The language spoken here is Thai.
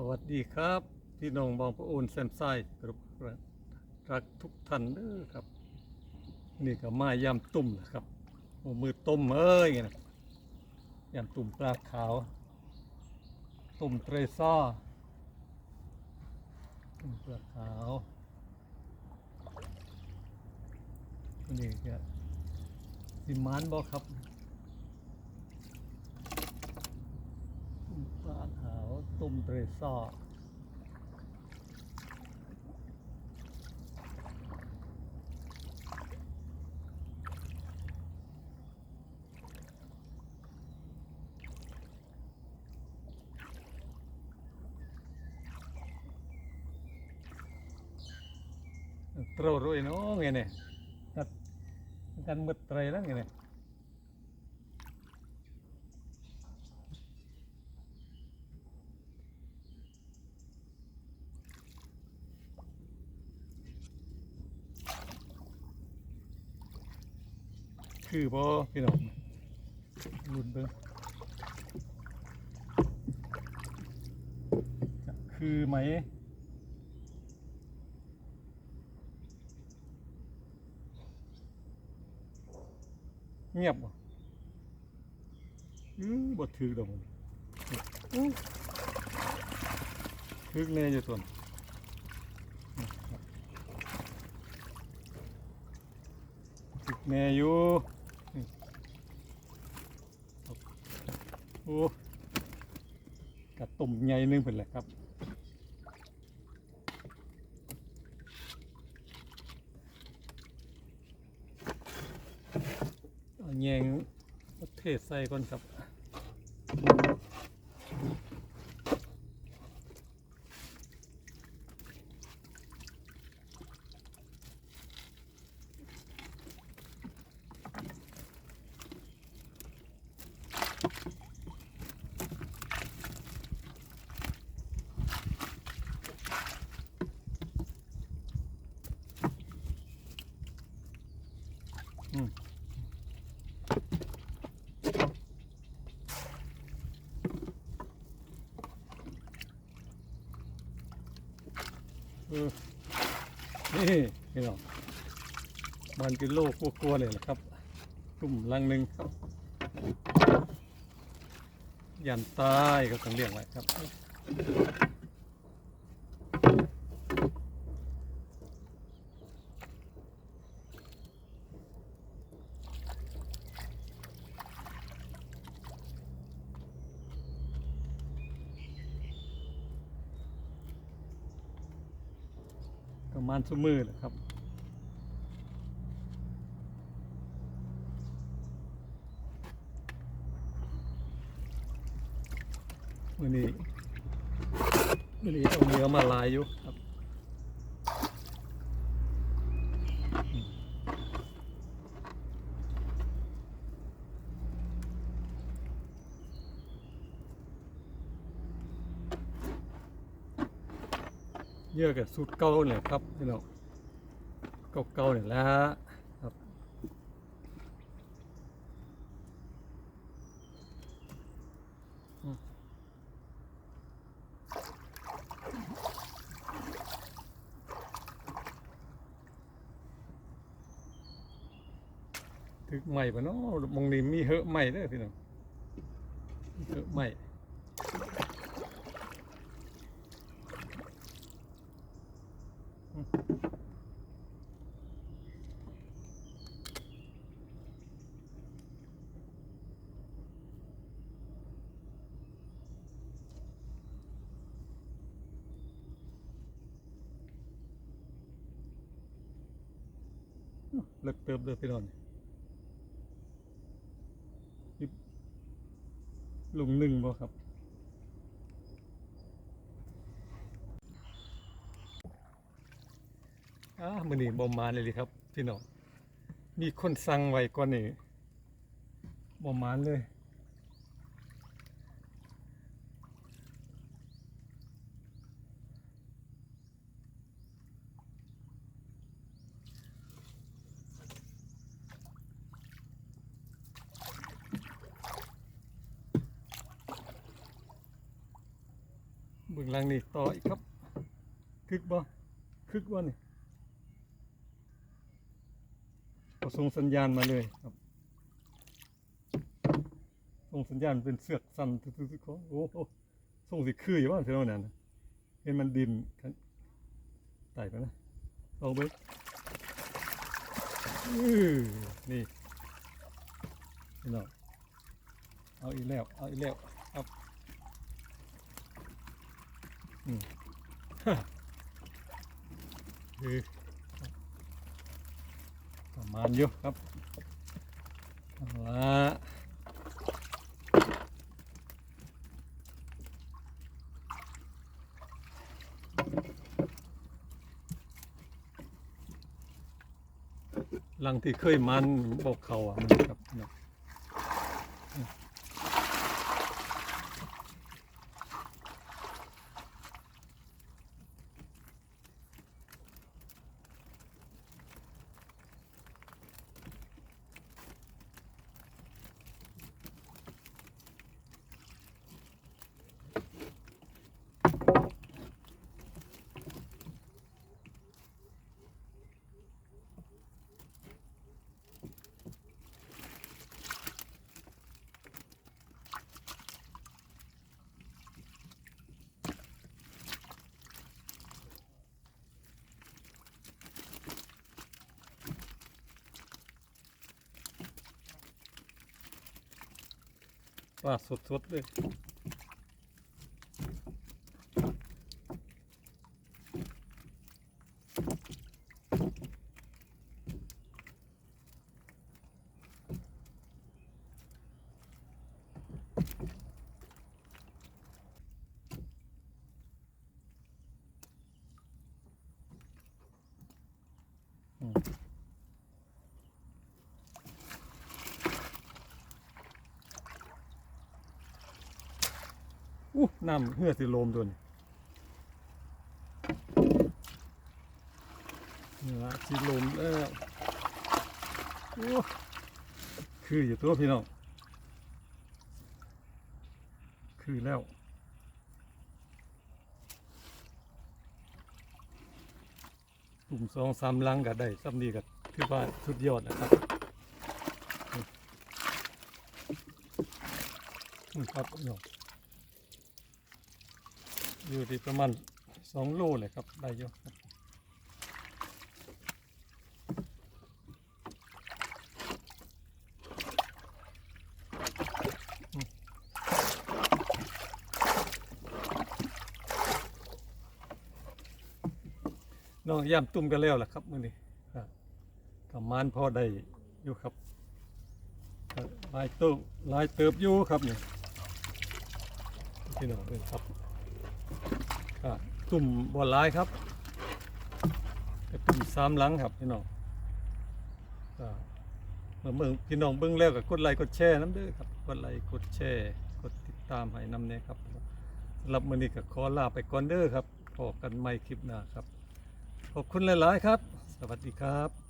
สวัสดีครับพี่น้องบองพระโอนแซมไซกรุบรักทุกท่านเด้อครับ นี่ก็มายำตุ่มนะครับมือต้มเอ้ยนะยำตุ่มปลาขาว ตุ่มเตรซ่าตุ่มปลาขาวนี่ก็สิมานบอกครับ ปลาขาว ต้มเตรซ่าเตรรุ่ยเนาะไงเนี่ยกัดกันมืดเตรแล้วไงเนี่ย คือบ่พี่น้องลุ้นเบิ่งคือไหมเงียบบ่อือบ่ถือดอกถือแน่อยู่ตัวน่ะถือแน่อยู่ โอ้กระตุ่มใหญ่หนึงเป็นแหละครับเอาแยงประเทศใส่ก่อนครับ นี่พี่น้องมันกิโลกลัวๆเลยนะครับกลุ่มลังหนึ่งครับยันตายก็ต้องเรียงไว้ครับ ประมาณชั่วมือแหละครับวันนี้วันนี้เอาเนื้อมาลายอยู่ครับ เยอะกับสูตรเก่าเนี่ยครับพี่น้องเก่าๆเนี่ยแหละครับถึกใหม่ปะเนาะมองนี้มีเหอะใหม่เด้อพี่น้องเหอะใหม่อืม เลิกเติมเลยพี่น้องลุงหนึ่งบ่ครับ อ้ามือนี่บ่มาเลยครับพี่น้องมีคนสั่งไว้ก่อนนี่บ่มาเลยบึงลังนี่ต่ออีกครับคึกบ่คึกบ่นี่ ก็ส่งสัญญาณมาเลยครับส่งสัญญาณเป็นเสือกสั่นตึกๆของโอ้โหส่งสิคืออยู่ว่าเท่านั้นนะเห็นมันดินไต่ไปนะลองไปนี่นี่เนาะเอาอีกแล้ว เอาอีกแล้วครับอืมฮะคือ ประมาณอยู่ครับเอาละหลังที่เคยมันบอกเขาอะมันครับ เนี่ยปลาสดๆเลย อู้น้ำเหือสิโลมตัวนี้นี่ละสิโลมแล้วอู้คืออยู่ตัวพี่น้องคือแล้วกลุ่มสองสามลังก็ได้ซ้ำนี้ก็คือว่าสุดยอดนะครับนี่ครับพี่น้อง อยู่ที่ประมาณสองโลเลยครับ ได้เยอะครับน้องย่ำตุ่มกันแล้วล่ะครับมื่อนี้ครับกับมานพอได้อยู่ครับลายเติบลายเติบอยู่ครับนี่พี่น้องเบิ่งครับ ตุ่มบอลลายครับตุ่มสามหลังครับพี่น้องเมื่อเมื่อพี่น้องเบื้องแล้วก็กดไลค์กดแชร์น้ำเด้อครับกดไลค์กดแชร์กดติดตามให้น้ำเนี่ยครับสำหรับมือนี้ก็ขอลาไปก่อนเด้อครับพบกันใหม่คลิปหน้าครับ ขอบคุณหลาย ๆ ครับ สวัสดีครับ